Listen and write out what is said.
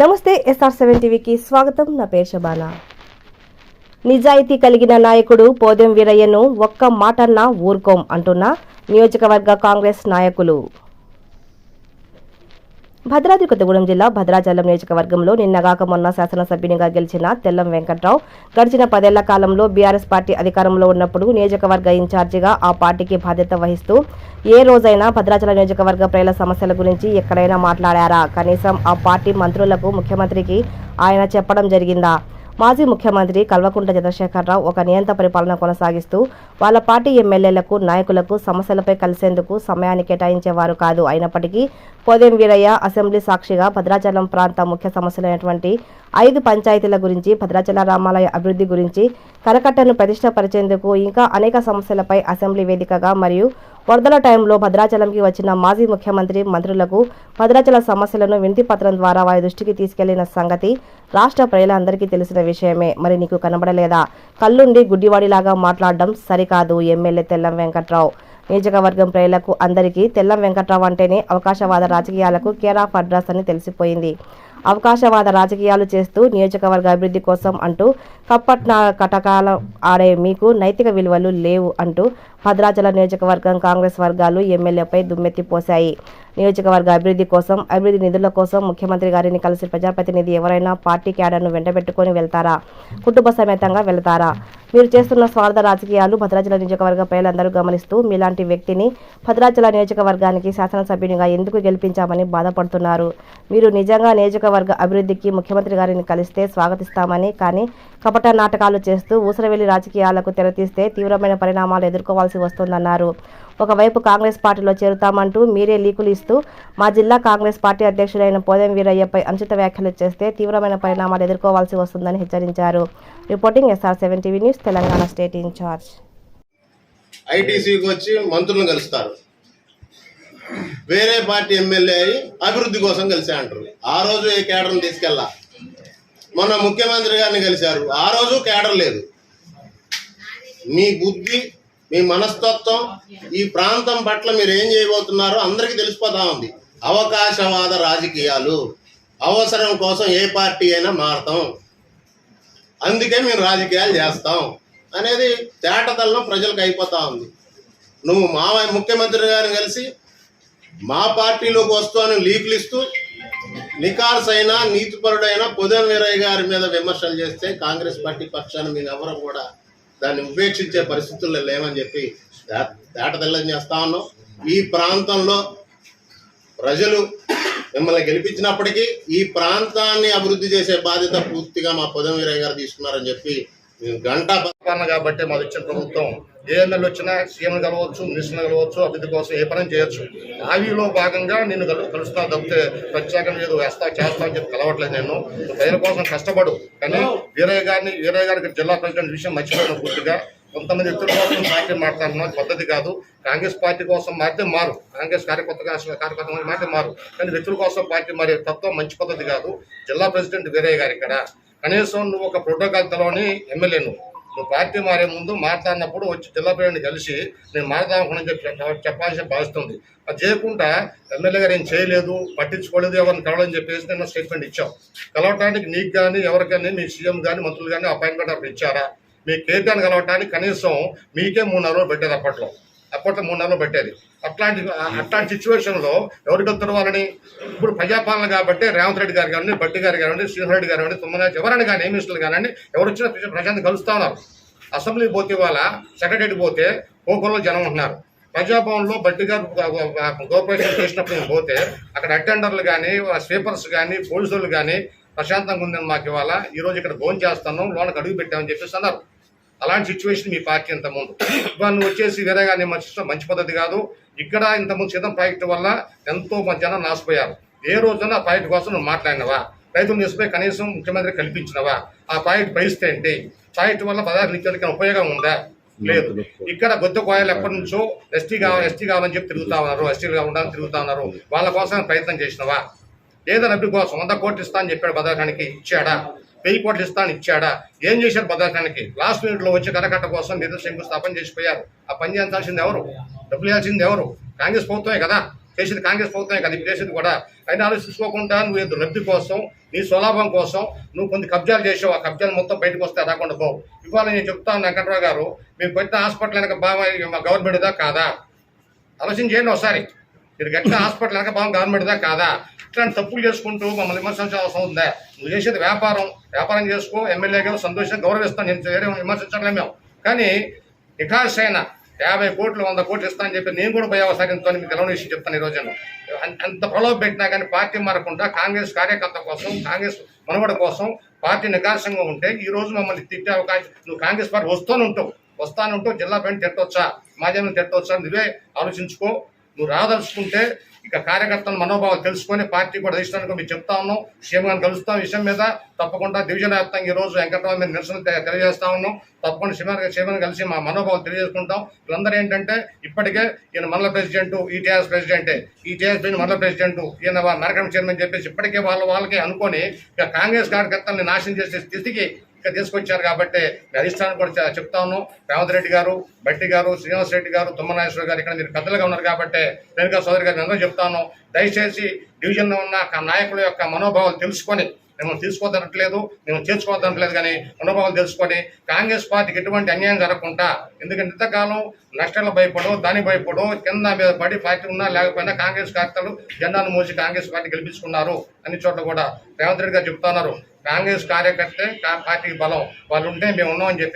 నమస్తే SR seven టీవీకి స్వాగతం. నా పేరు శబానా. నిజాయితీ కలిగిన నాయకుడు పోదెం వీరయ్యను ఒక్క మాటన్నా ఊరుకోం అంటున్న నియోజకవర్గ కాంగ్రెస్ నాయకులు. భద్రాద్రి కొత్తగూడెం జిల్లా భద్రాచలం నియోజకవర్గంలో నిన్నగాక మొన్న శాసనసభ్యునిగా గెలిచిన తెల్లం వెంకట్రావు. గడిచిన పదేళ్ళ కాలంలో బీఆర్ఎస్ పార్టీ అధికారంలో ఉన్నప్పుడు నియోజకవర్గ ఇన్ఛార్జిగా ఆ పార్టీకి బాధ్యత వహిస్తూ ఏ రోజైనా భద్రాచలం నియోజకవర్గ ప్రజల సమస్యల గురించి ఎక్కడైనా మాట్లాడారా? కనీసం ఆ పార్టీ మంత్రులకు ముఖ్యమంత్రికి ఆయన చెప్పడం జరిగిందా? మాజీ ముఖ్యమంత్రి కల్వకుంట్ల చంద్రశేఖరరావు ఒక నియంత పరిపాలన కొనసాగిస్తూ వాళ్ళ పార్టీ ఎమ్మెల్యేలకు నాయకులకు సమస్యలపై కలిసేందుకు సమయాన్ని కేటాయించేవారు కాదు. అయినప్పటికీ పోదెం వీరయ్య అసెంబ్లీ సాక్షిగా భద్రాచలం ప్రాంత ముఖ్య సమస్యలైనటువంటి ఐదు పంచాయతీల గురించి భద్రాచల రామాలయ అభివృద్ధి గురించి కరకట్టను ప్రతిష్టపరిచేందుకు ఇంకా అనేక సమస్యలపై అసెంబ్లీ వేదికగా మరియు వరదల టైంలో భద్రాచలంకి వచ్చిన మాజీ ముఖ్యమంత్రి మంత్రులకు భద్రాచల సమస్యలను వినతి పత్రం ద్వారా వారి దృష్టికి తీసుకెళ్ళిన సంగతి రాష్ట్ర ప్రజలందరికీ తెలిసిన విషయమే. మరి నీకు కనబడలేదా? కళ్ళుండి గుడ్డివాడిలాగా మాట్లాడడం సరికాదు ఎమ్మెల్యే తెల్లం వెంకట్రావు. నియోజకవర్గం ప్రజలకు అందరికీ తెల్లం వెంకట్రావు అంటేనే అవకాశవాద రాజకీయాలకు కేర్ ఆఫ్ అడ్రస్ అని తెలిసిపోయింది. అవకాశవాద రాజకీయాలు చేస్తూ నియోజకవర్గ అభివృద్ధి కోసం అంటూ కప్పట్న కటకాల ఆడే మీకు నైతిక విలువలు లేవు అంటూ భద్రాచల నియోజకవర్గం కాంగ్రెస్ వర్గాలు ఎమ్మెల్యేపై దుమ్మెత్తిపోశాయి నియోజకవర్గ అభివృద్ధి కోసం అభివృద్ధి నిధుల కోసం ముఖ్యమంత్రి గారిని కలిసి ప్రజాప్రతినిధి ఎవరైనా పార్టీ క్యాడర్ను వెంటబెట్టుకొని వెళ్తారా? కుటుంబ సమేతంగా వెళ్తారా? మీరు చేస్తున్న స్వార్థ రాజకీయాలు భద్రాచల నియోజకవర్గ ప్రజలందరూ గమనిస్తూ మీలాంటి వ్యక్తిని భద్రాచల నియోజకవర్గానికి శాసనసభ్యునిగా ఎందుకు గెలిపించామని బాధపడుతున్నారు. మీరు నిజంగా నియోజకవర్గ అభివృద్ధికి ముఖ్యమంత్రి గారిని కలిస్తే స్వాగతిస్తామని కానీ కపట నాటకాలు చేస్తూ ఊసరవెల్లి రాజకీయాలకు తెరతీస్తే తీవ్రమైన పరిణామాలు ఎదుర్కోవాల్సి వస్తుందన్నారు. ఒకవైపు కాంగ్రెస్ పార్టీలో చేరుతామంటూ మీరే లీకులు ఇస్తూ మా జిల్లా కాంగ్రెస్ పార్టీ అధ్యక్షుడైన పోదెం వీరయ్యపై అనుచిత వ్యాఖ్యలు చేస్తే తీవ్రమైన పరిణామాలు ఎదుర్కోవాల్సి వస్తుందని హెచ్చరించారు. Reporting SR seven TV news Telangana state incharge. ఐటీసీకి వచ్చి మంత్రులను కలుస్తారు. వేరే పార్టీ ఎమ్మెల్యే అయి అభివృద్ధి కోసం కలిసే అంటారు. ఆ రోజు ఏ కేడర్ని తీసుకెళ్ళా? మొన్న ముఖ్యమంత్రి గారిని కలిశారు. ఆ రోజు కేడర్ లేదు. మీ బుద్ధి మీ మనస్తత్వం ఈ ప్రాంతం పట్ల మీరు ఏం చేయబోతున్నారో అందరికీ తెలిసిపోతా ఉంది. అవకాశవాద రాజకీయాలు అవసరం కోసం ఏ పార్టీ అయినా మారతాం. అందుకే మేము రాజకీయాలు చేస్తాం అనేది తేటతల్లం ప్రజలకు అయిపోతా ఉంది. నువ్వు మా ముఖ్యమంత్రి గారిని కలిసి మా పార్టీలోకి వస్తాను లీకులు ఇస్తూ నికార్స్ అయినా నీతిపరుడైన పొదన్ వీరయ్య గారి మీద విమర్శలు చేస్తే కాంగ్రెస్ పార్టీ పక్షాన్ని మీరు ఎవరు కూడా దాన్ని ఉపేక్షించే పరిస్థితుల్లో లేవని చెప్పి తే- చేస్తా ఉన్నాం. ఈ ప్రాంతంలో ప్రజలు మిమ్మల్ని గెలిపించినప్పటికీ ఈ ప్రాంతాన్ని అభివృద్ధి చేసే బాధ్యత పూర్తిగా మా పొదం వీరయ్య గారు తీసుకున్నారని చెప్పి మేము గంటా కాబట్టి మాది ప్రభుత్వం. ఏ ఎమ్మెల్యే వచ్చినా సీఎం కలవచ్చు మినిస్టర్ కలవచ్చు అభివృద్ధి కోసం ఏ పని చేయొచ్చు. హామీలో భాగంగా నేను కలుస్తా తప్పితే ప్రత్యేకంగా ఏదో వేస్తా చేస్తా అని చెప్పి కలవట్లేదు నేను. ప్రజల కోసం కష్టపడు. కానీ వీరయ్య గారిని వీరయ్య గారికి జిల్లా ప్రెసిడెంట్ విషయం మర్చిపోయిన పూర్తిగా. కొంతమంది వ్యక్తుల కోసం పార్టీ మాట్లాడుతున్నా పద్ధతి కాదు. కాంగ్రెస్ పార్టీ కోసం మారితే మారు. కాంగ్రెస్ కార్యకర్త కార్యకర్త మారితే మారు. కానీ వ్యక్తుల కోసం పార్టీ మారే తత్వం మంచి పద్ధతి కాదు. జిల్లా ప్రెసిడెంట్ వీరయ్య గారు ఇక్కడ. కనీసం నువ్వు ఒక ప్రోటోకాల్ తెలవని ఎమ్మెల్యే నువ్వు నువ్వు పార్టీ మారే ముందు మాట్లాడినప్పుడు వచ్చి జిల్లా కలిసి నేను మారదామని చెప్పి చెప్ప- చెప్పాల్సిన భావిస్తుంది. అది చేయకుండా ఎమ్మెల్యే గారు ఏం చేయలేదు పట్టించుకోలేదు ఎవరిని కలవని చెప్పేసి నేను స్టేట్మెంట్ ఇచ్చాం. కలవటానికి నీకు కానీ ఎవరికైనా మీ సీఎం కానీ మంత్రులు కానీ అపాయింట్మెంట్ అప్పుడు ఇచ్చారా? మీ కేటీఆర్ కలవటానికి కనీసం మీకే మూడు నెలలు పెట్టారు అప్పట్లో. అప్పట్లో మూడు నెలలు పెట్టేది. అట్లాంటి అట్లాంటి సిచ్యువేషన్లో ఎవరికి వస్తారు వాళ్ళని ఇప్పుడు ప్రజాపాలన కాబట్టి రేవంత్ రెడ్డి గారు కానివ్వండి బట్టి గారు కానివ్వండి శ్రీహరెడ్డి గారు కానివ్వండి తుమ్మగా ఎవరైనా కానీ మినిస్టర్లు కానివ్వండి ఎవరు వచ్చినా ప్రజా- కలుస్తూ ఉన్నారు. అసెంబ్లీ పోతే వాళ్ళ సెక్రటరీ పోతే కోకల్లో జనం ఉంటున్నారు. ప్రజాభవన్లో బట్టి గారు కోఆపరేషన్ చేసినప్పుడు నేను పోతే అక్కడ అటెండర్లు కానీ స్వీపర్స్ కానీ పోలీసులు కానీ ప్రశాంతంగా ఉందని మాకు ఇవాళ ఈరోజు ఇక్కడ భోజనం చేస్తాను లోనకి అడుగు పెట్టామని చెప్పేసి అన్నారు. అలాంటి సిచ్యువేషన్ మీ పార్టీ ఇంతకుముందు ఇవాళ వచ్చేసి వేరేగా నేను మంచి మంచి పద్ధతి కాదు. ఇక్కడ ఇంతకుముందు సీతం ప్రాజెక్టు వల్ల ఎంతో మంది జనం నాశపోయారు. ఏ రోజున ఆ ప్రాజెక్టు కోసం నువ్వు మాట్లాడినవా? రైతులు తీసుకుపోయి కనీసం ముఖ్యమంత్రి కల్పించినవా? ఆ ప్రాజెక్టు పరిస్థితి ఏంటి? ప్రాజెక్టు వల్ల పదార్థ నిత్యానికి ఉపయోగం ఉందా? లేదు. ఇక్కడ గొద్ద కోయలు ఎప్పటి నుంచో ఎస్టీ కావాలి ఎస్టీ కావాలని చెప్పి తిరుగుతా ఉన్నారు. ఎస్టీలుగా ఉండాలని తిరుగుతా ఉన్నారు. వాళ్ళ కోసం ప్రయత్నం చేసినవా? ఏదైనా అభివృద్ధి కోసం వంద కోట్లు ఇస్తా అని చెప్పాడు పథకానికి ఇచ్చాడా? వెయ్యి కోట్లు ఇస్తాను ఇచ్చాడా? ఏం చేశారు భద్రాకానికి లాస్ట్ మినిట్లో వచ్చి కరకట్ట కోసం నిధులు శంకుస్థాపన చేసిపోయారు. ఆ పని చేయాల్సింది ఎవరు? డబ్బులు ఇవ్వాల్సింది ఎవరు? కాంగ్రెస్ ప్రభుత్వమే కదా. చేసేది కాంగ్రెస్ ప్రభుత్వమే కదా. ఇప్పుడు చేసింది కూడా. అయినా ఆలోచించుకోకుండా నువ్వు ఏదో లబ్ధి కోసం నీ స్వలాభం కోసం నువ్వు కొన్ని కబ్జాలు చేసావు. ఆ కబ్జాలు మొత్తం బయటకు వస్తే రాకుండా పోవు. ఇవాళ నేను చెప్తాను వెంకట్రావు గారు మీరు పెట్టిన హాస్పిటల్ వెనక బాగా గవర్నమెంట్దా కాదా? ఆలోచన చేయండి ఒకసారి. మీరు గట్టిన హాస్పిటల్ వెనక బాగా గవర్నమెంట్దా కాదా? ఇట్లాంటి తప్పులు చేసుకుంటూ మమ్మల్ని విమర్శించాల్సిన అవసరం ఉందా? నువ్వు చేసేది వ్యాపారం. వ్యాపారం చేసుకో ఎమ్మెల్యేగా సంతోషంగా గౌరవిస్తాను నేను వేరే విమర్శించట్లే మేము. కానీ నికాస్ అయిన యాభై కోట్లు వంద కోట్లు ఇస్తానని చెప్పి నేను కూడా పోయా మీకు తెలవని విషయం చెప్తాను ఈ రోజున అంత ప్రలోభ పెట్టినా కానీ పార్టీ మారకుండా కాంగ్రెస్ కార్యకర్త కోసం కాంగ్రెస్ మనుగడ కోసం పార్టీ నికాసంగా ఉంటే ఈ రోజు మమ్మల్ని తిట్టే అవకాశం నువ్వు కాంగ్రెస్ పార్టీ వస్తూనే ఉంటావు. వస్తానంటూ జిల్లా పైన తిట్టవచ్చా మాధ్యమం తిట్టవచ్చా నువ్వే ఆలోచించుకో. నువ్వు రాదలుచుకుంటే ఇక కార్యకర్తల మనోభావాలు తెలుసుకొని పార్టీ కూడా అధిష్టానికి మీరు చెప్తా ఉన్నాం. సీఎం కలుస్తాం. విషయం మీద తప్పకుండా డివిజన్ వ్యాప్తంగా ఈ రోజు వెంకటరావు మీద నిరసన తెలియజేస్తా ఉన్నాం. తప్పకుండా సీఎం సీఎం కలిసి మా మనోభావాలు తెలియజేసుకుంటాం. వీళ్ళందరూ ఏంటంటే ఇప్పటికే ఈయన మండల ప్రెసిడెంట్ ఈటీఆర్ఎస్ ప్రెసిడెంటే. ఈటీఆర్ఎస్ పైన మండల ప్రెసిడెంట్ ఈయన నరకం చైర్మన్ చెప్పేసి ఇప్పటికే వాళ్ళ వాళ్ళకి అనుకొని ఇక కాంగ్రెస్ కార్యకర్తల్ని నాశనం చేసే స్థితికి తీసుకొచ్చారు కాబట్టి అధిష్టానం కూడా చెప్తాను రేవంత్ రెడ్డి గారు బట్టి గారు శ్రీనివాస్ రెడ్డి గారు తుమ్మనాగేశ్వర గారు ఇక్కడ మీరు పెద్దలుగా ఉన్నారు కాబట్టి రేణుకా సోదరి గారు అందరూ చెప్తాను దయచేసి డివిజన్లో ఉన్న నాయకుల యొక్క మనోభావాలు తెలుసుకొని మేము తీసుకోదనట్లేదు మేము చేర్చుకోదనట్లేదు కానీ అనుభవాలు తెలుసుకొని కాంగ్రెస్ పార్టీకి ఎటువంటి అన్యాయం జరగకుండా ఎందుకంటే ఇంతకాలం నష్టాలు భయపడో దానికి భయపడో కింద మీద పడి పార్టీ ఉన్నా లేకపోయినా కాంగ్రెస్ కార్యకర్తలు జెండాను మోసి కాంగ్రెస్ పార్టీ గెలిపించుకున్నారు అన్ని చోట్ల కూడా. రేవంత్ రెడ్డి గారు చెప్తున్నారు కాంగ్రెస్ కార్యకర్తే పార్టీకి బలం వాళ్ళు ఉంటే మేము ఉన్నామని చెప్పి